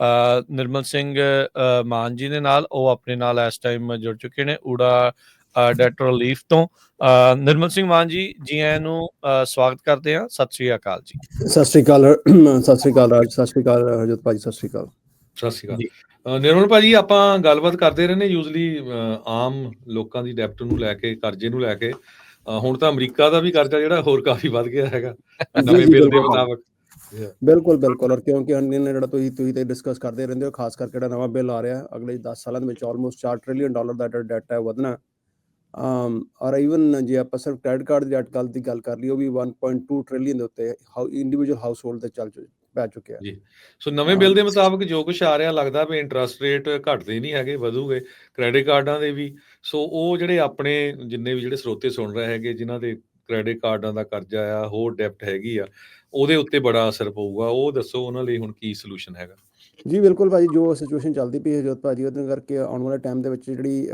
ਅ, ਨਿਰਮਲ ਸਿੰਘ ਮਾਨ ਜੀ ਦੇ ਨਾਲ ਉਹ ਆਪਣੇ ਨਾਲ ਇਸ ਟਾਈਮ ਜੁੜ ਚੁੱਕੇ ਨੇ ਊੜਾ ਡਾਇਰੈਕਟਰ ਰਿਲੀਫ ਤੋਂ। ਨਿਰਮਲ ਸਿੰਘ ਮਾਨ ਜੀ ਜੀ ਆਇਆਂ ਨੂੰ ਸਵਾਗਤ ਕਰਦੇ ਹਾਂ। ਸਤਿ ਸ੍ਰੀ ਅਕਾਲ ਜੀ। ਸਤਿ ਸ਼੍ਰੀ ਅਕਾਲ ਸਤਿ ਸ਼੍ਰੀ ਅਕਾਲ ਰਾਜ ਸਤਿ ਸ਼੍ਰੀ ਅਕਾਲ ਹਰਜੋਤ ਭਾਜੀ ਸਤਿ ਸ਼੍ਰੀ ਅਕਾਲ। ਸਤਿ ਸ਼੍ਰੀ ਅਕਾਲ। ਨਿਰਮਲ ਭਾਜੀ ਆਪਾਂ ਗੱਲਬਾਤ ਕਰਦੇ ਰਹਿੰਦੇ ਯੂਜ਼ਲੀ ਆਮ ਲੋਕਾਂ ਦੀ ਡੈਪਟ ਨੂੰ ਲੈ ਕੇ ਕਰਜ਼ੇ ਨੂੰ ਲੈ ਕੇ। ਹੁਣ ਤਾਂ ਅਮਰੀਕਾ ਦਾ ਵੀ ਕਰਜ਼ਾ ਜਿਹੜਾ ਹੋਰ ਕਾਫੀ ਵੱਧ ਗਿਆ ਹੈਗਾ। ਨਵੇਂ ਬਿੱਲ ਦੇ। ਮੁਤਾਬਕ। ਬਿਲਕੁਲ ਬਿਲਕੁਲ ਔਰ ਕਿਉਂਕਿ ਅੰਨੇ ਨੇ ਜਿਹੜਾ ਤੁਸੀਂ ਤੁਸੀਂ ਤੇ ਡਿਸਕਸ ਕਰਦੇ ਰਹਿੰਦੇ ਹੋ ਖਾਸ ਕਰਕੇ ਜਿਹੜਾ ਨਵਾਂ ਬਿੱਲ ਆ ਰਿਹਾ ਹੈ, ਅਗਲੇ 10 ਸਾਲਾਂ ਦੇ ਵਿੱਚ ਆਲਮੋਸਟ 4 ਟ੍ਰਿਲੀਅਨ ਡਾਲਰ ਦਾ ਜਿਹੜਾ ਡੈਟ ਹੈ ਵਧਣਾ। ਅਮ ਔਰ ਇਵਨ ਜੇ ਆਪਾਂ ਸਿਰਫ ਕ੍ਰੈਡਿਟ ਕਾਰਡ ਦੀ ਅੱਜ ਕੱਲ ਦੀ ਗੱਲ ਕਰ ਲਈ ਉਹ ਵੀ 1.2 ਟ੍ਰਿਲੀਅਨ ਦੇ ਉੱਤੇ ਇੰਡੀਵਿਜੂਅਲ ਹਾਊਸ ਹੋਲਡ ਤੇ ਚੱਲ ਚੁ- ਪੈ ਚੁੱਕਿਆ ਜੀ। ਸੋ ਨਵੇਂ ਬਿੱਲ ਦੇ ਮੁਤਾਬਕ ਜੋ ਕੁਝ ਆ ਰਿਹਾ ਲੱਗਦਾ ਵੀ ਇੰਟਰਸਟ ਰੇਟ ਘਟਦੇ ਨਹੀਂ ਹੈਗੇ ਵਧੂਗੇ ਕ੍ਰੈਡਿਟ ਕਾਰਡਾਂ ਦੇ ਵੀ। ਸੋ ਉਹ ਜਿਹੜੇ ਆਪਣੇ ਜਿੰਨੇ ਵੀ ਜਿਹੜੇ ਸਰੋਤੇ ਸੁਣ ਰਹੇ ਹੈਗੇ ਜਿਨ੍ਹਾਂ ਦੇ ਕ੍ਰੈਡਿਟ ਕਾਰਡਾਂ ਦਾ ਕਰਜ਼ਾ ਆ ਹੋਰ ਡੈਪਟ ਹੈਗੀ ਆ ਉਹਦੇ ਉੱਤੇ ਬੜਾ ਅਸਰ ਪਊਗਾ, ਉਹ ਦੱਸੋ ਉਹਨਾਂ ਲਈ ਹੁਣ ਕੀ ਸੋਲੂਸ਼ਨ ਹੈਗਾ? ਜੀ, ਬਿਲਕੁਲ ਭਾਜੀ, ਜੋ ਸਿਚੁਏਸ਼ਨ ਚੱਲਦੀ ਪਈ ਹੈ ਜੋਤ ਭਾਜੀ, ਉਹਦੇ ਕਰਕੇ ਆਉਣ ਵਾਲੇ ਟਾਈਮ ਦੇ ਵਿੱਚ ਜਿਹੜੀ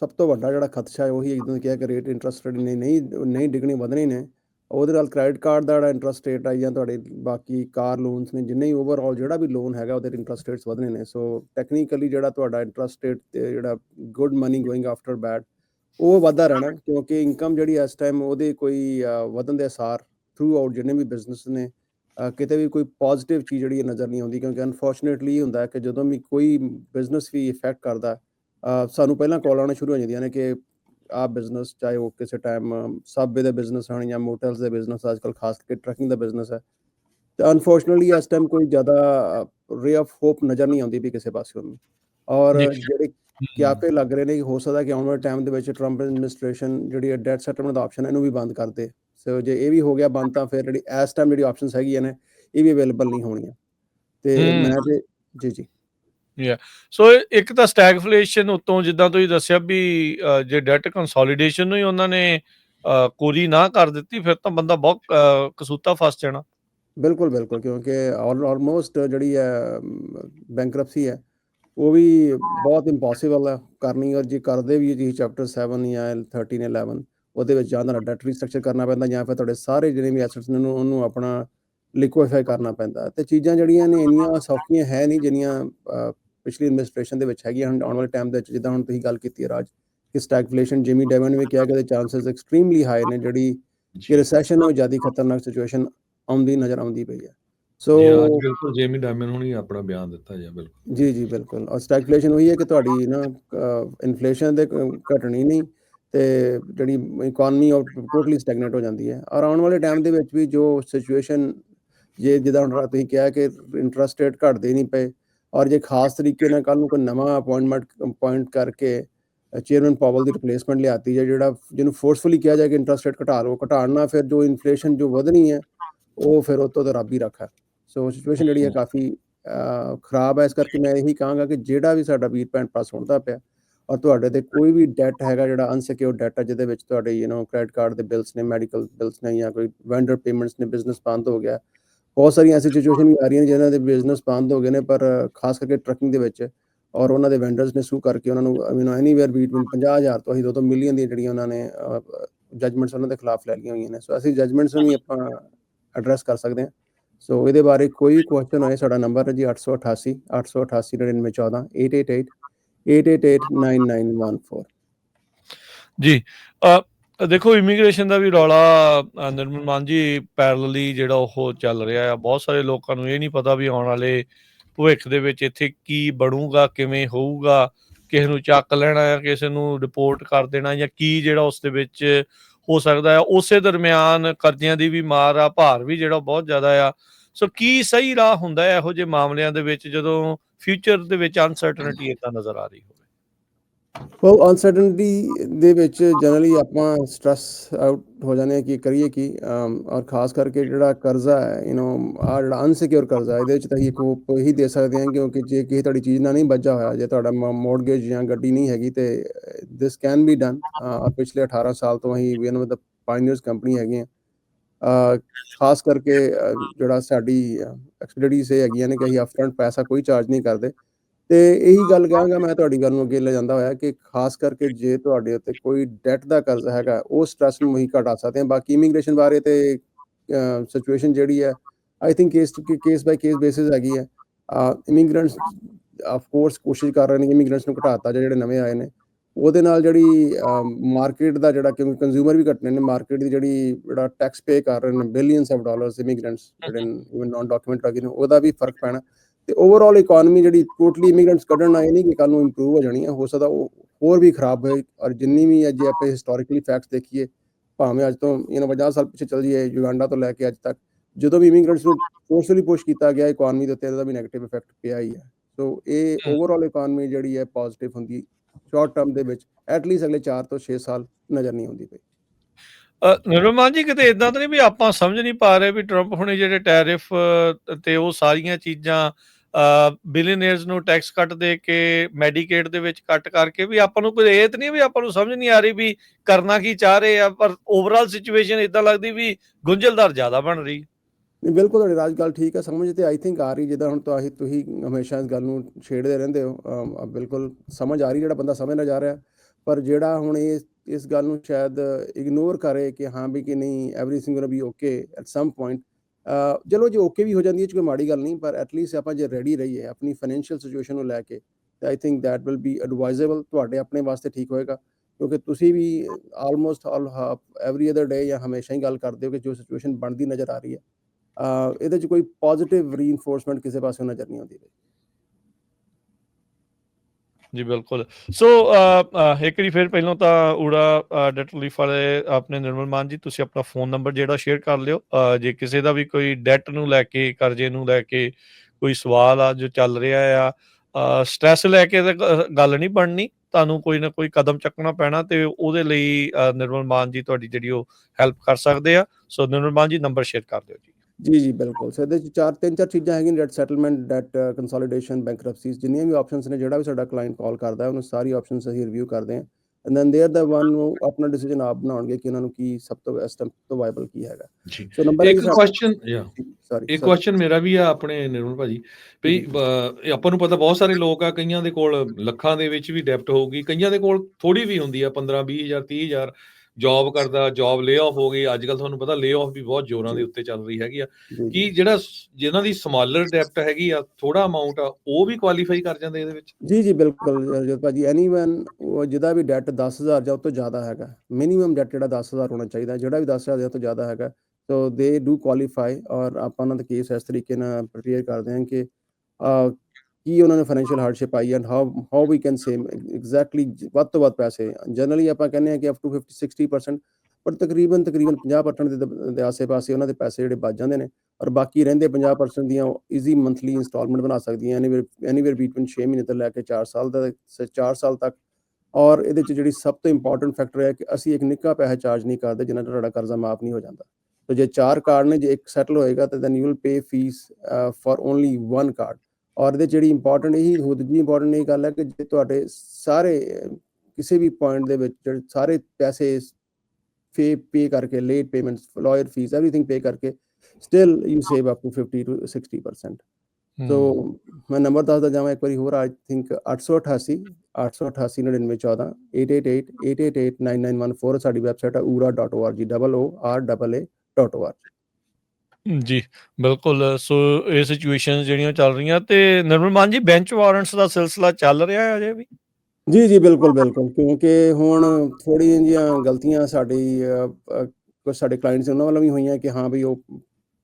ਸਭ ਤੋਂ ਵੱਡਾ ਜਿਹੜਾ ਖਦਸ਼ਾ ਹੈ, ਉਹੀ ਜਦੋਂ ਕਿਹਾ ਕਿ ਰੇਟ ਇੰਟਰਸਟ ਰੇਟ ਨਹੀਂ ਨਹੀਂ ਨਹੀਂ ਡਿਗਣੀ ਵਧਣੀ ਨੇ। ਉਹਦੇ ਨਾਲ ਕ੍ਰੈਡਿਟ ਕਾਰਡ ਦਾ ਜਿਹੜਾ ਇੰਟਰਸਟ ਰੇਟ ਆ ਜਾਂ ਤੁਹਾਡੇ ਬਾਕੀ ਕਾਰ ਲੋਨਸ ਨੇ, ਜਿੰਨੇ ਹੀ ਓਵਰਆਲ ਜਿਹੜਾ ਵੀ ਲੋਨ ਹੈਗਾ, ਉਹਦੇ ਇੰਟਰਸਟ ਰੇਟਸ ਵਧਣੇ ਨੇ। ਸੋ ਟੈਕਨੀਕਲੀ ਜਿਹੜਾ ਤੁਹਾਡਾ ਇੰਟਰਸਟ ਰੇਟ ਜਿਹੜਾ good money going after bad ਉਹ ਵਧਦਾ ਰਹਿਣਾ, ਕਿਉਂਕਿ ਇਨਕਮ ਜਿਹੜੀ ਇਸ ਟਾਈਮ ਉਹਦੇ ਕੋਈ ਵਧਣ ਦੇ ਅਸਾਰ ਥਰੂ ਆਊਟ ਜਿੰਨੇ ਵੀ ਬਿਜ਼ਨਸ ਨੇ ਕਿਤੇ ਵੀ ਕੋਈ ਪੋਜ਼ਿਟਿਵ ਚੀਜ਼ ਜਿਹੜੀ ਨਜ਼ਰ ਨਹੀਂ ਆਉਂਦੀ ਕਿਉਂਕਿ ਅਨਫੋਰਚੂਨੇਟਲੀ ਇਹ ਹੁੰਦਾ ਹੈ ਕਿ ਜਦੋਂ ਵੀ ਕੋਈ ਬਿਜ਼ਨਸ ਵੀ ਇਫੈਕਟ ਕਰਦਾ ਸਾਨੂੰ ਪਹਿਲਾਂ ਕਾਲ ਆਉਣਾ ਸ਼ੁਰੂ ਹੋ ਜਾਂਦੀਆਂ ਨੇ ਕਿ ਆ ਬਿਜ਼ਨਸ ਚਾਹੇ ਉਹ ਕਿਸੇ ਟਾਈਮ ਸਬਵੇ ਦਾ ਬਿਜ਼ਨਸ ਹਨ ਜਾਂ ਮੋਟਰਸ ਦਾ ਬਿਜ਼ਨਸ ਅੱਜਕੱਲ ਖਾਸ ਕਰਕੇ ਟਰੱਕਿੰਗ ਦਾ ਬਿਜ਼ਨਸ ਹੈ। ਤੇ ਅਨਫੋਰਚੂਨੇਟਲੀ ਇਸ ਟਾਈਮ ਕੋਈ ਜ਼ਿਆਦਾ ਰੇ ਆਫ ਹੋਪ ਨਜ਼ਰ ਨਹੀਂ ਆਉਂਦੀ ਵੀ ਕਿਸੇ ਪਾਸਿਓਂ ਵੀ। ਔਰ। ਜਿਹੜੇ ਕਿਆਪੇ ਲੱਗ ਰਹੇ ਨੇ ਕਿ ਹੋ ਸਕਦਾ ਕਿ ਆਉਣ ਵਾਲੇ ਟਾਈਮ ਦੇ ਵਿੱਚ ਟਰੰਪ ਐਡਮਿਨਿਸਟ੍ਰੇਸ਼ਨ ਜਿਹੜੀ ਡੈਟ ਸੈਟਲਮੈਂਟ ਦਾ ਆਪਸ਼ਨ ਇਹਨੂੰ ਵੀ ਬੰਦ ਕਰ ਦੇ। ਸੋ ਜੇ ਇਹ ਵੀ ਹੋ ਗਿਆ ਬੰਦ ਤਾਂ ਫਿਰ ਜਿਹੜੀ ਇਸ ਟਾਈਮ ਜਿਹੜੀ ਆਪਸ਼ਨਸ ਹੈਗੀਆਂ ਨੇ ਇਹ ਵੀ ਅਵੇਲੇਬਲ ਨਹੀਂ ਹੋਣੀਆਂ ਤੇ। ਮੈਂ ਤੇ ਜੀ ਜੀ। ਸੋ ਇਹ- ਇੱਕ ਤਾਂ ਸਟੈਗਫਲੇਸ਼ਨ ਉਤੋਂ ਜਿੱਦਾਂ ਤੁਸੀਂ ਦੱਸਿਆ ਵੀ ਜੇ ਡੈਟ ਕੰਸੋਲੀਡੇਸ਼ਨ ਨੂੰ ਹੀ ਉਹਨਾਂ ਨੇ ਕੋਰੀ ਨਾ ਕਰ ਦਿੱਤੀ ਫਿਰ ਤਾਂ ਬੰਦਾ ਬਹੁਤ ਕਸੂਤਾ ਫਸ ਜਾਣਾ। ਬਿਲਕੁਲ ਬਿਲਕੁਲ ਕਿਉਂਕਿ ਆਲਮੋਸਟ ਜਿਹੜੀ ਹੈ ਬੈਂਕਰਪਸੀ ਹੈ ਉਹ ਵੀ ਬਹੁਤ ਇੰਪੋਸੀਬਲ ਹੈ। ਕਰਨੀ ਔਰ ਜੇ ਕਰਦੇ ਵੀ ਜੀ ਚੈਪਟਰ 7 ਜਾਂ 13 11 ਉਹਦੇ ਵਿੱਚ ਜਾਂ ਤਾਂ ਡੈਟ ਰੀਸਟਰਕਚਰ ਕਰਨਾ ਪੈਂਦਾ ਜਾਂ ਫਿਰ ਤੁਹਾਡੇ ਸਾਰੇ ਜਿਹੜੇ ਵੀ ਐਸੈਟਸ ਨੇ ਉਹਨੂੰ ਆਪਣਾ ਲਿਕੁਇਫਾਈ ਕਰਨਾ ਪੈਂਦਾ। ਤੇ ਚੀਜ਼ਾਂ ਜਿਹੜੀਆਂ ਨੇ ਇੰਨੀਆਂ ਸੌਖੀਆਂ ਹੈ ਨਹੀਂ ਜਿੰਨੀਆਂ ਪਿਛਲੀ ਐਡਮਿਨਿਸਟ੍ਰੇਸ਼ਨ ਦੇ ਵਿੱਚ ਹੈਗੀਆਂ ਹੁਣ ਆਉਣ ਵਾਲੇ ਟਾਈਮ ਦੇ ਵਿੱਚ ਜਿੱਦਾਂ ਹੁਣ ਤੁਸੀਂ ਗੱਲ ਕੀਤੀ ਹੈ ਰਾਜ ਕਿ ਸਟੈਗਫਲੇਸ਼ਨ ਜਿਮੀ ਡੈਵਨ ਨੇ ਕਿਹਾ ਕਿ ਉਹਦੇ ਚਾਂਸਸ ਐਕਸਟ੍ਰੀਮਲੀ ਹਾਈ ਨੇ ਜਿਹੜੀ ਕਿ ਰਿਸੈਸ਼ਨ ਉਹ ਜ਼ਿਆਦਾ ਖਤਰਨਾਕ ਸਿਚੁਏਸ਼ਨ ਆਉਂਦੀ ਨਜ਼ਰ ਆਉਂਦੀ ਪਈ ਹੈ। ਸੋ ਹਾਂ ਬਿਲਕੁਲ ਜੇਮੀ ਡਾਇਮਨ ਹੁਣੀ ਆਪਣਾ ਬਿਆਨ ਦਿੱਤਾ ਜੀ ਬਿਲਕੁਲ। ਜੀ ਜੀ ਬਿਲਕੁਲ। ਔਰ ਸਟੈਗਫਲੇਸ਼ਨ ਉਹੀ ਹੈ ਕਿ ਤੁਹਾਡੀ ਨਾ ਇਨਫਲੇਸ਼ਨ ਦੇ ਘਟਣੀ ਨਹੀਂ। ਤੇ ਜਿਹੜੀ ਇਕਨੋਮੀ ਉਹ ਟੋਟਲੀ ਸਟੈਗਨੇਟ ਹੋ ਜਾਂਦੀ ਹੈ। ਔਰ ਆਉਣ ਵਾਲੇ ਟਾਈਮ ਦੇ ਵਿੱਚ ਵੀ ਜੋ ਸਿਚੁਏਸ਼ਨ ਜੇ ਜਿੱਦਾਂ ਹੁਣ ਤੁਸੀਂ ਕਿਹਾ ਕਿ ਇੰਟਰਸਟ ਰੇਟ ਘਟਦੇ ਨਹੀਂ ਪਏ ਔਰ ਜੇ ਖਾਸ ਤਰੀਕੇ ਨਾਲ ਕੱਲ ਨੂੰ ਕੋਈ ਨਵਾਂ ਅਪਾਇੰਟਮੈਂਟ ਅਪਾਇੰਟ ਕਰਕੇ ਚੇਅਰਮੈਨ ਪਾਵਲ ਦੀ ਰਿਪਲੇਸਮੈਂਟ ਲਿਆਤੀ ਜਾਂ ਜਿਹੜਾ ਜਿਹਨੂੰ ਫੋਰਸਫੁਲੀ ਕਿਹਾ ਜਾਏ ਕਿ ਇੰਟਰਸਟ ਰੇਟ ਘਟਾ ਲਓ ਘਟਾਉਣ ਫਿਰ ਜੋ ਇਨਫਲੇਸ਼ਨ ਜੋ ਵਧਣੀ ਹੈ ਉਹ ਫਿਰ ਉਹ ਤੋਂ ਤਾਂ ਰੱਬ ਹੀ ਰੱਖਾ ਸੋ ਸਿਚੁਏਸ਼ਨ ਜਿਹੜੀ ਹੈ ਕਾਫੀ ਖਰਾਬ ਹੈ। ਇਸ ਕਰਕੇ ਮੈਂ ਇਹੀ ਕਹਾਂਗਾ ਕਿ ਜਿਹੜਾ ਵੀ ਸਾਡਾ ਵੀਰ ਭੈਣ ਭਰਾ ਸੁਣਦਾ ਪਿਆ ਔਰ ਤੁਹਾਡੇ ਤੇ ਕੋਈ ਵੀ ਡੈਟ ਹੈਗਾ ਜਿਹੜਾ ਅਨਸਿਕਿਉਰਡ ਡੈਟ ਹੈ ਜਿਹਦੇ ਵਿੱਚ ਤੁਹਾਡੇ ਯੂ نو ਕ੍ਰੈਡਿਟ ਕਾਰਡ ਦੇ ਬਿਲਸ ਨੇ ਮੈਡੀਕਲ ਬਿਲਸ ਨੇ ਜਾਂ ਕੋਈ ਵੈਂਡਰ ਪੇਮੈਂਟਸ ਨੇ ਬਿਜ਼ਨਸ ਬੰਦ ਹੋ ਗਿਆ। ਬਹੁਤ ਸਾਰੀਆਂ ਐਸੀ ਸਿਚੁਏਸ਼ਨ ਵੀ ਆ ਰਹੀਆਂ ਨੇ ਜਿਨ੍ਹਾਂ ਦੇ ਬਿਜ਼ਨਸ ਬੰਦ ਹੋ ਗਏ ਨੇ, ਪਰ ਖਾਸ ਕਰਕੇ ਟਰੱਕਿੰਗ ਦੇ ਵਿੱਚ ਔਰ ਉਹਨਾਂ ਦੇ ਵੈਂਡਰਸ ਨੇ ਸੂ ਕਰਕੇ ਉਹਨਾਂ ਨੂੰ ਆਈ ਮੀਨ ਐਨੀਵੇਅਰ ਬੀਟਵੀਨ 50000 ਤੋਂ ਅਸੀਂ 2 ਮਿਲੀਅਨ ਦੀਆਂ ਜਿਹੜੀਆਂ ਉਹਨਾਂ ਨੇ ਜਜਮੈਂਟਸ ਉਹਨਾਂ ਦੇ ਖਿਲਾਫ ਲੈ ਲਈਆਂ ਹੋਈਆਂ ਨੇ। ਸੋ ਅਸੀਂ ਜਜਮੈਂਟਸ ਨੂੰ ਵੀ ਆਪਾਂ ਐਡਰੈਸ ਕਰ ਸਕਦੇ ਹਾਂ। ਸੋ ਇਹਦੇ ਬਾਰੇ ਕੋਈ ਕੁਐਸਚਨ ਹੋਏ, ਸਾਡਾ ਨੰਬਰ ਹੈ ਜੀ 888 888 9914 888 888 ਜੀ ਦੇਖੋ ਇਮੀਗ੍ਰੇਸ਼ਨ ਦਾ ਵੀ ਰੌਲਾ ਨਿਰਮਲ ਮਾਨ ਜੀ ਪੈਰਲਲੀ ਜਿਹੜਾ ਉਹ ਚੱਲ ਰਿਹਾ ਆ। ਬਹੁਤ ਸਾਰੇ ਲੋਕਾਂ ਨੂੰ ਇਹ ਨਹੀਂ ਪਤਾ ਵੀ ਆਉਣ ਵਾਲੇ ਭਵਿੱਖ ਦੇ ਵਿੱਚ ਇੱਥੇ ਕੀ ਬਣੂਗਾ, ਕਿਵੇਂ ਹੋਊਗਾ, ਕਿਸੇ ਨੂੰ ਚੱਕ ਲੈਣਾ ਆ ਕਿਸੇ ਨੂੰ ਰਿਪੋਰਟ ਕਰ ਦੇਣਾ ਜਾਂ ਕੀ ਜਿਹੜਾ ਉਸ ਦੇ ਵਿੱਚ ਹੋ ਸਕਦਾ ਹੈ ਉਸੇ ਦਰਮਿਆਨ ਕਰਜ਼ਿਆਂ ਦੀ ਵੀ ਮਾਰ ਆ, ਭਾਰ ਵੀ ਜਿਹੜਾ ਬਹੁਤ ਜ਼ਿਆਦਾ ਆ। ਸੋ ਕੀ ਸਹੀ ਰਾਹ ਹੁੰਦਾ ਹੈ ਇਹੋ ਜਿਹੇ ਮਾਮਲਿਆਂ ਦੇ ਵਿੱਚ ਜਦੋਂ ਫਿਊਚਰ ਦੇ ਵਿੱਚ ਅਨਸਰਟਨਟੀ ਇਦਾਂ ਨਜ਼ਰ ਆ ਰਹੀ ਹੋਵੇ? ਵੈਲ ਅਨਸਰਟਨਟੀ ਦੇ ਵਿੱਚ ਜਨਰਲੀ ਆਪਾਂ ਸਟ੍ਰੈਸ ਆਊਟ ਹੋ ਜਾਂਦੇ ਹਾਂ ਕਿ ਕਰੀਏ ਕੀ ਔਰ ਖਾਸ ਕਰਕੇ ਜਿਹੜਾ ਕਰਜ਼ਾ ਹੈ ਯੂ نو ਆ ਜਿਹੜਾ ਅਨਸਿਕਿਉਰ ਕਰਜ਼ਾ ਹੈ, ਇਹਦੇ ਵਿੱਚ ਤਾਂ ਹੀ ਕੋਪ ਹੀ ਦੇ ਸਕਦੇ ਹਾਂ ਕਿਉਂਕਿ ਜੇ ਕਿਸੇ ਤੁਹਾਡੀ ਚੀਜ਼ ਨਾਲ ਨਹੀਂ ਬੱਜਾ ਹੋਇਆ ਜੇ ਤੁਹਾਡਾ ਮੋਰਗੇਜ ਜਾਂ ਗੱਡੀ ਨਹੀਂ ਹੈਗੀ ਤੇ ਦਿਸ ਕੈਨ ਬੀ ਡਨ ਪਿਛਲੇ 18 ਸਾਲ ਤੋਂ ਅਸੀਂ ਵੀ ਵਿਦ ਪਾਇਨੀਅਰਸ ਕੰਪਨੀ ਹੈਗੇ ਆ ਖਾਸ ਕਰਕੇ ਜਿਹੜਾ ਸਾਡੀ ਐਕਸਪੀਰੀਅੰਸ ਇਹ ਹੈਗੀਆਂ ਨੇ ਕਿ ਅਸੀਂ ਅਪਫਰੰਟ ਪੈਸਾ ਕੋਈ ਚਾਰਜ ਨਹੀਂ ਕਰਦੇ। ਤੇ ਇਹੀ ਗੱਲ ਕਹਾਂਗਾ, ਮੈਂ ਤੁਹਾਡੀ ਗੱਲ ਨੂੰ ਅੱਗੇ ਲੈ ਜਾਂਦਾ ਹੋਇਆ ਕਿ ਖਾਸ ਕਰਕੇ ਜੇ ਤੁਹਾਡੇ ਉੱਤੇ ਕੋਈ ਡੈਟ ਦਾ ਕਰਜ਼ਾ ਹੈਗਾ, ਉਹ ਸਟ੍ਰੈਸ ਨੂੰ ਹੀ ਘਟਾ ਸਕਦੇ ਹਾਂ। ਬਾਕੀ ਇਮੀਗ੍ਰੇਸ਼ਨ ਬਾਰੇ ਤੇ ਸਿਚੁਏਸ਼ਨ ਜਿਹੜੀ ਹੈ I think case to case by case basis ਹੈਗੀ ਹੈ। ਇਮੀਗ੍ਰੈਂਟਸ ਆਫ ਕੋਰਸ ਕੋਸ਼ਿਸ਼ ਕਰ ਰਹੇ ਨੇ ਇਮੀਗ੍ਰੈਂਟਸ ਨੂੰ ਘਟਾਤਾ ਜਿਹੜੇ ਨਵੇਂ ਆਏ ਨੇ। ਉਹਦੇ ਨਾਲ ਜਿਹੜੀ ਮਾਰਕੀਟ ਦਾ ਜਿਹੜਾ ਕਿਉਂਕਿ ਕੰਜ਼ਿਊਮਰ ਵੀ ਘਟਨੇ ਨੇ ਮਾਰਕੀਟ ਦੀ ਜਿਹੜੀ ਜਿਹੜਾ ਟੈਕਸ ਪੇ ਕਰ ਰਹੇ ਨੇ ਬਿਲੀਅਨਸ ਆਫ ਡਾਲਰਸ ਇਮੀਗ੍ਰੈਂਟਸ ਜਿਹੜੇ ਇਵਨ ਨਾਨ ਡਾਕੂਮੈਂਟ ਆ ਗਏ ਨੇ ਉਹਦਾ ਵੀ ਫ਼ਰਕ ਪੈਣਾ। ਤੇ ਓਵਰਆਲ ਇਕਨੋਮੀ ਜਿਹੜੀ ਟੋਟਲੀ ਇਮੀਗ੍ਰੈਂਟਸ ਕੱਢਣ ਆਏ ਨਹੀਂ ਕਿ ਕੱਲ ਨੂੰ ਇੰਪਰੂਵ ਹੋ ਜਾਣੀ ਹੈ ਹੋ ਸਕਦਾ ਉਹ ਹੋਰ ਵੀ ਖਰਾਬ ਹੋਏ ਔਰ ਜਿੰਨੀ ਵੀ ਅੱਜ ਆਪਾਂ ਹਿਸਟੋਰੀਕਲੀ ਫੈਕਟਸ ਦੇਖੀਏ ਭਾਵੇਂ ਅੱਜ ਤੋਂ ਇਹਨਾਂ 50 ਸਾਲ ਪਿੱਛੇ ਚੱਲ ਜਾਈਏ ਯੂਗਾਂਡਾ ਤੋਂ ਲੈ ਕੇ ਅੱਜ ਤੱਕ ਜਦੋਂ ਵੀ ਇਮੀਗ੍ਰੈਂਟਸ ਨੂੰ ਫੋਰਸਫੁਲੀ ਪੁਸ਼ ਕੀਤਾ ਗਿਆ ਇਕਨੋਮੀ ਦੇ ਉੱਤੇ ਇਹਦਾ ਵੀ ਨੈਗੇਟਿਵ ਇਫੈਕਟ ਪਿਆ ਹੀ ਹੈ। ਸੋ ਇਹ ਓਵਰਆਲ ਇਕਨੋਮੀ ਜਿਹੜੀ ਹੈ ਪੋਜ਼ਿਟਿਵ ਹੁੰਦੀ ਸ਼ਾਰਟ ਟਰਮ ਦੇ ਵਿੱਚ ਐਟਲੀਸਟ ਅਗਲੇ 4 ਤੋਂ 6 ਸਾਲ ਨਜ਼ਰ ਨਹੀਂ ਆਉਂਦੀ ਪਈ। ਨਿਰਮਾਨ ਜੀ, ਕਿਤੇ ਇਦਾਂ ਤਾਂ ਨਹੀਂ ਵੀ ਆਪਾਂ ਸਮਝ ਨਹੀਂ ਪਾ ਰਹੇ ਵੀ ਟਰੰਪ ਹੁਣੇ ਜਿਹੜੇ ਟੈਰਿਫ ਤੇ ਉਹ ਸਾਰੀਆਂ ਚੀਜ਼ਾਂ ਬਿਲੀਅਨਰਸ ਨੂੰ ਟੈਕਸ ਕੱਟ ਦੇ ਕੇ ਮੈਡੀਕੇਟ ਦੇ ਵਿੱਚ ਕੱਟ ਕਰਕੇ ਵੀ ਆਪਾਂ ਨੂੰ ਕੋਈ ਇਹ ਤਾਂ ਨਹੀਂ ਵੀ ਆਪਾਂ ਨੂੰ ਸਮਝ ਨਹੀਂ ਆ ਰਹੀ ਵੀ ਕਰਨਾ ਕੀ ਚਾਹ ਰਹੇ ਆ, ਪਰ ਓਵਰਆਲ ਸਿਚੁਏਸ਼ਨ ਇਦਾਂ ਲੱਗਦੀ ਵੀ ਗੁੰਝਲਦਾਰ ਜ਼ਿਆਦਾ ਬਣ ਰਹੀ। ਨਹੀਂ, ਬਿਲਕੁਲ ਤੁਹਾਡੀ ਰਾਜ ਗੱਲ ਠੀਕ ਹੈ, ਸਮਝ ਤੇ ਆਈ ਥਿੰਕ ਆ ਰਹੀ ਜਿੱਦਾਂ ਹੁਣ ਤੁਸੀਂ ਤੁਸੀਂ ਹਮੇਸ਼ਾ ਇਸ ਗੱਲ ਨੂੰ ਛੇੜਦੇ ਰਹਿੰਦੇ ਹੋ ਬਿਲਕੁਲ ਸਮਝ ਆ ਰਹੀ ਜਿਹੜਾ ਬੰਦਾ ਸਮਝਣਾ ਜਾ ਰਿਹਾ, ਪਰ ਜਿਹੜਾ ਹੁਣ ਇਹ, ਇਸ ਗੱਲ ਨੂੰ ਸ਼ਾਇਦ ਇਗਨੋਰ ਕਰੇ ਕਿ ਹਾਂ ਵੀ ਕਿ ਨਹੀਂ everything gonna be okay at some point ਚਲੋ ਜੇ ਓਕੇ ਵੀ ਹੋ ਜਾਂਦੀ ਹੈ ਚ ਕੋਈ ਮਾੜੀ ਗੱਲ ਨਹੀਂ, ਪਰ ਐਟਲੀਸਟ ਆਪਾਂ ਜੇ ਰੈਡੀ ਰਹੀਏ, ਆਪਣੀ ਫਾਈਨੈਂਸ਼ੀਅਲ ਸਿਚੁਏਸ਼ਨ ਨੂੰ ਲੈ ਕੇ I think that will be advisable ਤੁਹਾਡੇ ਆਪਣੇ ਵਾਸਤੇ ਠੀਕ ਹੋਏਗਾ, ਕਿਉਂਕਿ ਤੁਸੀਂ ਵੀ almost all every other day ਜਾਂ ਹਮੇਸ਼ਾ ਹੀ ਗੱਲ ਕਰਦੇ ਹੋ ਕਿ ਜੋ ਸਿਚੁਏਸ਼ਨ ਬਣਦੀ ਨਜ਼ਰ ਆ ਰਹੀ ਹੈ ਇਹਦੇ ਚ ਕੋਈ ਪੋਜ਼ਿਟਿਵ ਰੀਇਨਫੋਰਸਮੈਂਟ ਕਿਸੇ ਪਾਸੋਂ ਨਜ਼ਰ ਨਹੀਂ ਆਉਂਦੀ ਪਈ। ਜੀ, ਬਿਲਕੁਲ। ਸੋ ਇੱਕ ਵਾਰੀ ਫਿਰ ਪਹਿਲਾਂ ਤਾਂ ਊੜਾ ਡੈਟ ਰਿਲੀਫ ਵਾਲੇ ਆਪਣੇ ਨਿਰਮਲ ਮਾਨ ਜੀ, ਤੁਸੀਂ ਆਪਣਾ ਫੋਨ ਨੰਬਰ ਜਿਹੜਾ ਸ਼ੇਅਰ ਕਰ ਲਿਓ। ਜੇ ਕਿਸੇ ਦਾ ਵੀ ਕੋਈ ਡੈਟ ਨੂੰ ਲੈ ਕੇ, ਕਰਜ਼ੇ ਨੂੰ ਲੈ ਕੇ ਕੋਈ ਸਵਾਲ ਆ, ਜੋ ਚੱਲ ਰਿਹਾ ਆ ਸਟ੍ਰੈਸ ਲੈ ਕੇ ਗੱਲ ਨਹੀਂ ਬਣਨੀ। ਤੁਹਾਨੂੰ ਕੋਈ ਨਾ ਕੋਈ ਕਦਮ ਚੱਕਣਾ ਪੈਣਾ ਤੇ ਉਹਦੇ ਲਈ ਨਿਰਮਲ ਮਾਨ ਜੀ ਤੁਹਾਡੀ ਜਿਹੜੀ ਉਹ ਹੈਲਪ ਕਰ ਸਕਦੇ ਆ। ਸੋ ਨਿਰਮਲ ਮਾਨ ਜੀ ਨੰਬਰ ਸ਼ੇਅਰ ਕਰ ਦਿਓ ਜੀ। ਜੀ ਜੀ ਬਿਲਕੁਲ। ਸੋ ਇਹਦੇ ਚ ਚਾਰ ਤਿੰਨ ਚਾਰ ਚੀਜ਼ਾਂ ਹੈਗੀਆਂ debt settlement debt consolidation bankruptcies ਜਿੰਨੀਆਂ ਵੀ ਆਪਸ਼ਨਸ ਨੇ ਜਿਹੜਾ ਵੀ ਸਾਡਾ ਕਲਾਇੰਟ ਕਾਲ ਕਰਦਾ ਹੈ ਉਹਨੂੰ ਸਾਰੀ ਆਪਸ਼ਨਸ ਅਸੀਂ ਰਿਵਿਊ ਕਰਦੇ ਹਾਂ। And then there the one ਨੂੰ ਆਪਣਾ ਡਿਸੀਜਨ ਆਪ ਬਣਾਉਣਗੇ ਕਿ ਉਹਨਾਂ ਨੂੰ ਕੀ ਸਭ ਤੋਂ ਬੈਸਟ ਸਭ ਤੋਂ ਵਾਇਬਲ ਕੀ ਹੈਗਾ। ਸੋ ਨੰਬਰ ਇੱਕ ਕੁਐਸਚਨ ਸੌਰੀ ਇੱਕ ਕੁਐਸਚਨ ਮੇਰਾ ਵੀ ਆ ਆਪਣੇ ਨਿਰਮਲ ਭਾਜੀ। ਵੀ ਆਪਾਂ ਨੂੰ ਪਤਾ ਬਹੁਤ ਸਾਰੇ ਲੋਕ ਆ ਕਈਆਂ ਦੇ ਕੋਲ ਲੱਖਾਂ ਦੇ ਵਿੱਚ ਵੀ ਡੈਪਟ ਹੋਊਗੀ ਕਈਆਂ ਦੇ ਕੋਲ ਥੋੜੀ ਵੀ ਹੁੰਦੀ ਆ 15 20000 30000 ਜੌਬ ਕਰਦਾ ਜੌਬ ਲੇ ਆਫ ਹੋ ਗਈ ਅੱਜ ਕੱਲ ਤੁਹਾਨੂੰ ਪਤਾ ਲੇ ਆਫ ਵੀ ਬਹੁਤ ਜ਼ੋਰਾਂ ਦੇ ਉੱਤੇ ਚੱਲ ਰਹੀ ਹੈਗੀ ਆ। ਕੀ ਜਿਹੜਾ ਜਿਨ੍ਹਾਂ ਦੀ ਸਮਾਲਰ ਡੈਪਟ ਹੈਗੀ ਆ ਥੋੜਾ ਅਮਾਉਂਟ ਆ ਉਹ ਵੀ ਕੁਆਲੀਫਾਈ ਕਰ ਜਾਂਦੇ ਇਹਦੇ ਵਿੱਚ? ਜੀ ਜੀ ਬਿਲਕੁਲ ਜੋਤ ਭਾਜੀ ਐਨੀਵਨ ਉਹ ਜਿਹਦਾ ਵੀ ਡੈਟ 10000 ਜਾਂ ਉਸ ਤੋਂ ਜ਼ਿਆਦਾ ਹੈਗਾ ਮਿਨੀਮਮ ਡੈਟ ਜਿਹੜਾ 10000 ਹੋਣਾ ਚਾਹੀਦਾ ਜਿਹੜਾ ਵੀ 10000 ਜਾਂ ਤੋਂ ਜ਼ਿਆਦਾ ਹੈਗਾ ਸੋ ਦੇ ਡੂ ਕੁਆਲੀਫਾਈ ਔਰ ਆਪਾਂ ਉਹਨਾਂ ਦਾ ਕੇਸ ਇਸ ਤਰੀਕੇ ਨਾਲ ਪ੍ਰਪੇਅਰ ਕਰਦੇ ਹਾਂ ਕਿ ਕੀ ਉਹਨਾਂ ਨੇ financial hardship I and how how we can say exactly ਵੱਧ ਤੋਂ ਵੱਧ ਪੈਸੇ। ਜਨਰਲੀ ਆਪਾਂ ਕਹਿੰਦੇ ਹਾਂ ਕਿ ਅਪ ਟੂ 50 60% ਪਰ ਤਕਰੀਬਨ ਤਕਰੀਬਨ 50% ਦੇ ਦੇ ਆਸੇ-ਪਾਸੇ ਉਹਨਾਂ ਦੇ ਪੈਸੇ ਜਿਹੜੇ ਬਚ ਜਾਂਦੇ ਨੇ, ਔਰ ਬਾਕੀ ਰਹਿੰਦੇ 50% ਦੀਆਂ ਈਜ਼ੀ ਮੰਥਲੀ ਇਨਸਟਾਲਮੈਂਟ ਬਣਾ ਸਕਦੀਆਂ ਐਨੀਵੇਅਰ ਐਨੀਵੇਅਰ ਬੀਟਵੀਨ 6 ਮਹੀਨੇ ਤੋਂ ਲੈ ਕੇ 4 ਸਾਲ ਦਾ 4 ਸਾਲ ਤੱਕ। ਔਰ ਇਹਦੇ ਚ ਜਿਹੜੀ ਸਭ ਤੋਂ ਇੰਪੋਰਟੈਂਟ ਫੈਕਟਰ ਹੈ ਕਿ ਅਸੀਂ ਇੱਕ ਨਿੱਕਾ ਪੈਸਾ ਚਾਰਜ ਨਹੀਂ ਕਰਦੇ ਜਿੰਨਾ ਤੁਹਾਡਾ ਕਰਜ਼ਾ ਮਾਫ ਨਹੀਂ ਹੋ ਜਾਂਦਾ। ਤੋ ਜੇ ਚਾਰ ਕਾਰਡ ਨੇ, ਜੇ ਇੱਕ ਸੈਟਲ ਹੋਏਗਾ, ਤਾਂ then you will pay fees for only one card ਔਰ ਇਹਦੇ 'ਚ ਜਿਹੜੀ ਇੰਪੋਰਟੈਂਟ ਇਹੀ ਹੋਰ ਦੂਜੀ ਇੰਪੋਰਟੈਂਟ ਇਹ ਗੱਲ ਹੈ ਕਿ ਜੇ ਤੁਹਾਡੇ ਸਾਰੇ ਅਹ, ਕਿਸੇ ਵੀ ਪੁਆਇੰਟ ਦੇ ਵਿੱਚ ਜਿਹੜੇ ਸਾਰੇ ਪੈਸੇ ਫੇ ਪੇ ਕਰਕੇ late payments lawyer fees everything pay ਕਰਕੇ still you save up to 50 to 60% so ਮੈਂ ਨੰਬਰ ਦੱਸਦਾ ਜਾਵਾਂ ਇੱਕ ਵਾਰੀ ਹੋਰ ਆਈ ਥਿੰਕ 888 888 9914 888 888 ਸਾਡੀ ਵੈਬਸਾਈਟ ਹੈ ura.org double o r double a dot org ਜੀ ਬਿਲਕੁਲ ਸੋ ਜਿਹੜੀਆਂ ਚੱਲ ਰਹੀਆਂ ਤੇ ਨਿਰਮਲ ਮਾਨ ਜੀ ਬੈਂਚ ਵਾਰੰਟਸ ਦਾ ਸਿਲਸਿਲਾ ਚੱਲ ਰਿਹਾ ਹੈ ਅਜੇ ਵੀ? ਜੀ ਜੀ ਬਿਲਕੁਲ ਬਿਲਕੁਲ ਕਿਉਂਕਿ ਹੁਣ ਥੋੜ੍ਹੀਆਂ ਜਿਹੀਆਂ ਗਲਤੀਆਂ ਸਾਡੀ ਕੁਝ ਸਾਡੇ ਕਲਾਇੰਟਸ ਉਹਨਾਂ ਵੱਲੋਂ ਵੀ ਹੋਈਆਂ ਕਿ ਹਾਂ ਵੀ ਉਹ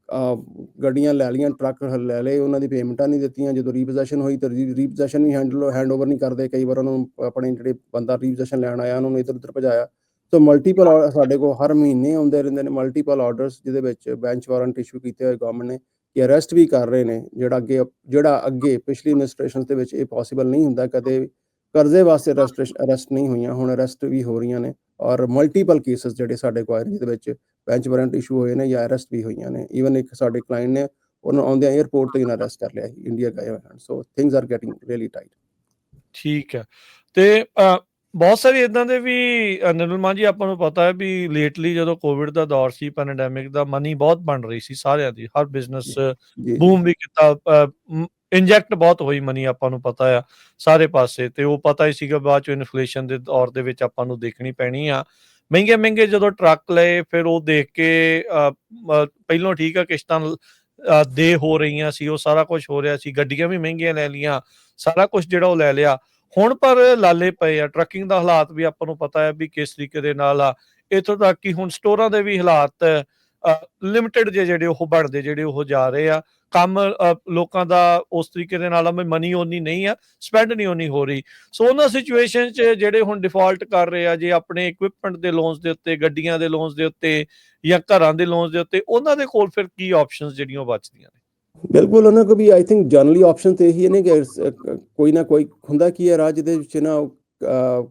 ਅਹ, ਗੱਡੀਆਂ ਲੈ ਲਈਆਂ ਟਰੱਕ ਲੈ ਲਏ ਉਹਨਾਂ ਦੀ ਪੇਮੈਂਟਾਂ ਨਹੀਂ ਦਿੱਤੀਆਂ ਜਦੋਂ ਰੀਪੋਜੈਸ਼ਨ ਹੋਈ ਤਾਂ ਰੀਪੋਜੈਸ਼ਨ ਵੀ ਹੈਂਡਲ ਹੈਂਡਓਵਰ ਨਹੀਂ ਕਰਦੇ ਕਈ ਵਾਰ ਉਹਨਾਂ ਨੂੰ ਆਪਣੇ ਜਿਹੜੇ ਬੰਦਾ ਰੀਪੋਜੈਸ਼ਨ ਲੈਣ ਆਇਆ ਉਹਨਾਂ ਨੂੰ ਇੱਧਰ ਉੱਧਰ ਭਜਾਇਆ। ਸੋ ਮਲਟੀਪਲ ਸਾਡੇ ਕੋਲ ਹਰ ਮਹੀਨੇ ਆਉਂਦੇ ਰਹਿੰਦੇ ਨੇ ਮਲਟੀਪਲ ਆਰਡਰਸ ਜਿਹਦੇ ਵਿੱਚ ਬੈਂਚ ਵਾਰੰਟ ਇਸ਼ੂ ਕੀਤੇ ਹੋਏ ਗਵਰਨਮੈਂਟ ਨੇ ਕਿ ਅਰੈਸਟ ਵੀ ਕਰ ਰਹੇ ਨੇ, ਜਿਹੜਾ ਅੱਗੇ ਜਿਹੜਾ ਅੱਗੇ ਪਿਛਲੀ ਐਡਮਿਨਿਸਟ੍ਰੇਸ਼ਨਸ ਦੇ ਵਿੱਚ ਇਹ ਪੋਸੀਬਲ ਨਹੀਂ ਹੁੰਦਾ, ਕਦੇ ਕਰਜ਼ੇ ਵਾਸਤੇ ਅਰੈਸਟ ਨਹੀਂ ਹੋਈਆਂ, ਹੁਣ ਅਰੈਸਟ ਵੀ ਹੋ ਰਹੀਆਂ ਨੇ ਔਰ ਮਲਟੀਪਲ ਕੇਸਸ ਜਿਹੜੇ ਸਾਡੇ ਕੋਲ ਆਏ ਨੇ, ਜਿਹਦੇ ਵਿੱਚ ਬੈਂਚ ਵਾਰੰਟ ਇਸ਼ੂ ਹੋਏ ਨੇ ਜਾਂ ਅਰੈਸਟ ਵੀ ਹੋਈਆਂ ਨੇ। ਈਵਨ ਇੱਕ ਸਾਡੇ ਕਲਾਇੰਟ ਨੇ, ਉਹਨੂੰ ਆਉਂਦਿਆਂ 에ਅਰਪੋਰਟ ਤੋਂ ਹੀ ਅਰੈਸਟ ਕਰ ਲਿਆ ਇੰਡੀਆ ਗਏ ਹੋਏ ਹਨ। So things are getting really tight ਠੀਕ ਹੈ। ਤੇ ਬਹੁਤ ਸਾਰੇ ਇਦਾਂ ਦੇ ਵੀ ਅ, ਨਿਰਮਲ ਮਾਨ ਜੀ ਆਪਾਂ ਨੂੰ ਪਤਾ ਹੈ ਵੀ ਲੇਟਲੀ ਜਦੋਂ ਕੋਵਿਡ ਦਾ ਦੌਰ ਸੀ ਪੈਂਡੈਮਿਕ ਦਾ ਮਨੀ ਬਹੁਤ ਬਣ ਰਹੀ ਸੀ ਸਾਰਿਆਂ ਦੀ ਹਰ ਬਿਜ਼ਨਸ ਜੀ ਬੂਮ ਵੀ ਕੀਤਾ ਇੰਜੈਕਟ ਬਹੁਤ ਹੋਈ ਮਨੀ ਆਪਾਂ ਨੂੰ ਪਤਾ ਆ ਸਾਰੇ ਪਾਸੇ ਤੇ ਉਹ ਪਤਾ ਹੀ ਸੀਗਾ ਬਾਅਦ ਚ ਇਨਫਲੇਸ਼ਨ ਦੇ ਦੌਰ ਦੇ ਵਿੱਚ ਆਪਾਂ ਨੂੰ ਦੇਖਣੀ ਪੈਣੀ ਆ। ਮਹਿੰਗੇ ਮਹਿੰਗੇ ਜਦੋਂ ਟਰੱਕ ਲਏ ਫਿਰ ਉਹ ਦੇਖ ਕੇ ਅ, ਪਹਿਲੋਂ ਠੀਕ ਆ ਕਿਸ਼ਤਾਂ ਅ, ਦੇ ਹੋ ਰਹੀਆਂ ਸੀ ਉਹ ਸਾਰਾ ਕੁਝ ਹੋ ਰਿਹਾ ਸੀ ਗੱਡੀਆਂ ਵੀ ਮਹਿੰਗੀਆਂ ਲੈ ਲੀਆਂ ਸਾਰਾ ਕੁਝ ਜਿਹੜਾ ਉਹ ਲੈ ਲਿਆ। ਹੁਣ ਪਰ ਲਾਲੇ ਪਏ ਆ ਟਰੱਕਿੰਗ ਦਾ ਹਾਲਾਤ ਵੀ ਆਪਾਂ ਨੂੰ ਪਤਾ ਹੈ ਵੀ ਕਿਸ ਤਰੀਕੇ ਦੇ ਨਾਲ ਆ। ਇੱਥੋਂ ਤੱਕ ਕਿ ਹੁਣ ਸਟੋਰਾਂ ਦੇ ਵੀ ਹਾਲਾਤ ਲਿਮਟਿਡ ਜੇ ਜਿਹੜੇ ਉਹ ਬਣਦੇ, ਜਿਹੜੇ ਉਹ ਜਾ ਰਹੇ ਆ। ਕੰਮ ਲੋਕਾਂ ਦਾ ਉਸ ਤਰੀਕੇ ਦੇ ਨਾਲ ਮਨੀ ਓਨੀ ਨਹੀਂ ਆ ਸਪੈਂਡ ਨਹੀਂ ਓਨੀ ਹੋ ਰਹੀ। ਸੋ ਉਹਨਾਂ ਸਿਚੁਏਸ਼ਨ 'ਚ ਜਿਹੜੇ ਹੁਣ ਡਿਫਾਲਟ ਕਰ ਰਹੇ ਆ, ਜੇ ਆਪਣੇ ਇਕਵਿਪਮੈਂਟ ਦੇ ਲੋਨਸ ਦੇ ਉੱਤੇ, ਗੱਡੀਆਂ ਦੇ ਲੋਨਸ ਦੇ ਉੱਤੇ ਜਾਂ ਘਰਾਂ ਦੇ ਲੋਨਸ ਦੇ ਉੱਤੇ, ਉਹਨਾਂ ਦੇ ਕੋਲ ਫਿਰ ਕੀ ਆਪਸ਼ਨਸ ਜਿਹੜੀਆਂ ਉਹ ਬਚਦੀਆਂ ਨੇ? ਬਿਲਕੁਲ ਉਹਨਾਂ ਕੋ ਵੀ ਆਈ ਥਿੰਕ ਜਨਰਲੀ ਆਪਸ਼ਨ ਤੇ ਇਹੀ ਨੇ ਕਿ ਕੋਈ ਨਾ ਕੋਈ ਹੁੰਦਾ ਕੀ ਹੈ ਰਾਜ ਦੇ ਵਿੱਚ ਨਾ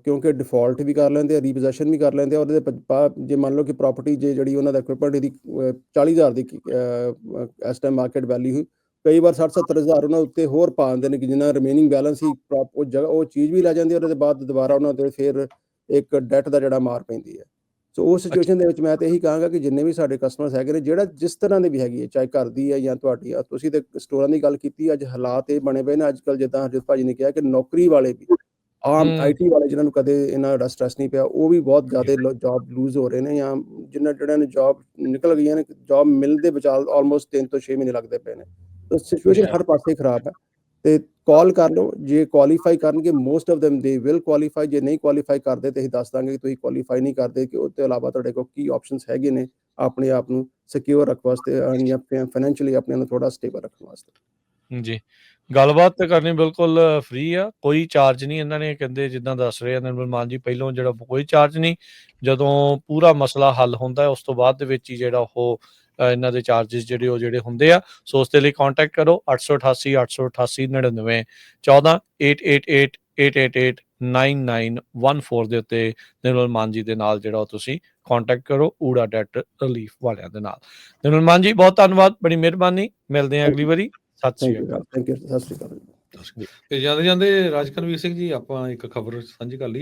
ਕਿਉਂਕਿ ਡਿਫਾਲਟ ਵੀ ਕਰ ਲੈਂਦੇ ਆ ਰੀਪੋਜੈਸ਼ਨ ਵੀ ਕਰ ਲੈਂਦੇ ਆ ਉਹਦੇ ਜੇ ਮੰਨ ਲਓ ਕਿ ਪ੍ਰਾਪਰਟੀ ਜੇ ਜਿਹੜੀ ਉਹਨਾਂ ਦਾ ਇਕਵਿਪਮੈਂਟ ਦੀ ਅ, 40000 ਦੀ ਇਸ ਟਾਈਮ ਮਾਰਕੀਟ ਵੈਲਿਊ ਹੋਈ ਕਈ ਵਾਰ 60 70000 ਉਹਨਾਂ ਉੱਤੇ ਹੋਰ ਪਾ ਦਿੰਦੇ ਨੇ ਕਿ ਜਿੰਨਾ ਰਿਮੇਨਿੰਗ ਬੈਲੈਂਸ ਸੀ ਪ੍ਰੋਪ- ਉਹ ਜਗ੍ਹਾ ਉਹ ਚੀਜ਼ ਵੀ ਲੈ ਜਾਂਦੇ ਆ ਉਹਦੇ ਬਾਅਦ ਦੁਬਾਰਾ ਉਹਨਾਂ ਤੇ ਫਿਰ ਇੱਕ ਡੈਟ ਦਾ ਜਿਹੜਾ ਮਾਰ ਪੈਂਦੀ ਹੈ। ਸੋ ਉਸ ਸਿਚੁਏਸ਼ਨ ਦੇ ਵਿੱਚ ਮੈਂ ਤੇ ਇਹੀ ਕਹਾਂਗਾ ਕਿ ਜਿੰਨੇ ਵੀ ਸਾਡੇ ਕਸਟਮਰਸ ਹੈਗੇ ਨੇ ਜਿਹੜਾ ਜਿਸ ਤਰ੍ਹਾਂ ਦੇ ਵੀ ਹੈਗੀ ਹੈ ਚਾਹੇ ਘਰ ਦੀ ਹੈ ਜਾਂ ਤੁਹਾਡੀ ਆ ਤੁਸੀਂ ਤੇ ਸਟੋਰਾਂ ਦੀ ਗੱਲ ਕੀਤੀ ਅੱਜ ਹਾਲਾਤ ਇਹ ਬਣੇ ਪਏ ਨੇ ਅੱਜ ਕੱਲ ਜਿੱਦਾਂ ਹਰਜੀਤ ਭਾਜੀ ਨੇ ਕਿਹਾ ਕਿ ਨੌਕਰੀ ਵਾਲੇ ਵੀ ਆਮ। ਆਈਟੀ ਵਾਲੇ ਜਿਨ੍ਹਾਂ ਨੂੰ ਕਦੇ ਇਹਨਾਂ ਦਾ ਸਟ੍ਰੈਸ ਨਹੀਂ ਪਿਆ ਉਹ ਵੀ ਬਹੁਤ ਜ਼ਿਆਦਾ ਜੌਬ ਲੂਜ਼ ਹੋ ਰਹੇ ਨੇ ਜਾਂ ਜਿਨ੍ਹਾਂ ਜਿਹੜਿਆਂ ਨੇ ਜੌਬ ਨਿਕਲ ਗਈਆਂ ਨੇ ਜੌਬ ਮਿਲਦੇ ਬਚਾਲ ਆਲਮੋਸਟ 3 ਤੋਂ 6 ਮਹੀਨੇ ਲੱਗਦੇ ਪਏ ਨੇ। ਤਾਂ ਸਿਚੁਏਸ਼ਨ ਹਰ ਪਾਸੇ ਖਰਾਬ ਹੈ। ਤੇ ਕਾਲ ਕਰ ਲਓ, ਜੇ ਕੁਆਲੀਫਾਈ ਕਰਨਗੇ most of them they will qualify ਜੇ ਨਹੀਂ ਕੁਆਲੀਫਾਈ ਕਰਦੇ ਤੇ ਅਸੀਂ ਦੱਸ ਦਾਂਗੇ ਕਿ ਤੁਸੀਂ ਕੁਆਲੀਫਾਈ ਨਹੀਂ ਕਰਦੇ ਕਿ ਉਹ ਤੋਂ ਇਲਾਵਾ ਤੁਹਾਡੇ ਕੋਲ ਕੀ ਆਪਸ਼ਨਸ ਹੈਗੇ ਨੇ ਆਪਣੇ ਆਪ ਨੂੰ ਸਿਕਿਉਰ ਰੱਖਣ ਵਾਸਤੇ ਅਹ ਜਾਂ ਫਾਈਨੈਂਸ਼ੀਅਲੀ ਆਪਣੇ ਨੂੰ ਥੋੜਾ ਸਟੇਬਲ ਰੱਖਣ ਵਾਸਤੇ। ਜੀ, ਗੱਲਬਾਤ ਕਰਨੀ ਬਿਲਕੁਲ ਫ੍ਰੀ ਆ, ਕੋਈ ਚਾਰਜ ਨਹੀਂ ਇਹਨਾਂ ਨੇ ਕਹਿੰਦੇ ਜਿੱਦਾਂ ਦੱਸ ਰਹੇ ਆ ਨਿਰਮਲ ਮਾਨ ਜੀ ਪਹਿਲੋਂ ਜਿਹੜਾ ਕੋਈ ਚਾਰਜ ਨਹੀਂ, ਜਦੋਂ ਪੂਰਾ ਮਸਲਾ ਹੱਲ ਹੁੰਦਾ, ਉਸ ਤੋਂ ਬਾਅਦ ਦੇ ਵਿੱਚ ਹੀ ਜਿਹੜਾ ਉਹ ਇਹਨਾਂ ਦੇ ਚਾਰजेस ਜਿਹੜੇ ਉਹ ਜਿਹੜੇ ਹੁੰਦੇ ਆ ਸੋ ਉਸ ਦੇ ਲਈ ਕੰਟੈਕਟ ਕਰੋ 888 888 99 14 888 888 9914 ਦੇ ਉੱਤੇ ਨਿਰਮਲ ਮਾਨ ਜੀ ਦੇ ਨਾਲ ਜਿਹੜਾ ਉਹ ਤੁਸੀਂ ਕੰਟੈਕਟ ਕਰੋ ਊੜਾ ਡੈਟ ਰਿਲੀਫ ਵਾਲਿਆਂ ਦੇ ਨਾਲ। ਨਿਰਮਲ ਮਾਨ ਜੀ ਬਹੁਤ ਧੰਨਵਾਦ ਬੜੀ ਮਿਹਰਬਾਨੀ ਮਿਲਦੇ ਹਾਂ ਅਗਲੀ ਵਾਰੀ ਸਤਿ ਸ਼੍ਰੀ ਅਕਾਲ। ਥੈਂਕ ਯੂ ਸਤਿ ਸ਼੍ਰੀ ਅਕਾਲ। ਤੇ ਜਾਂਦੇ ਜਾਂਦੇ ਰਾਜਕਨਵੀਰ ਸਿੰਘ ਜੀ ਆਪਾਂ ਇੱਕ ਖਬਰ ਸਾਂਝੀ ਕਰ ਲਈ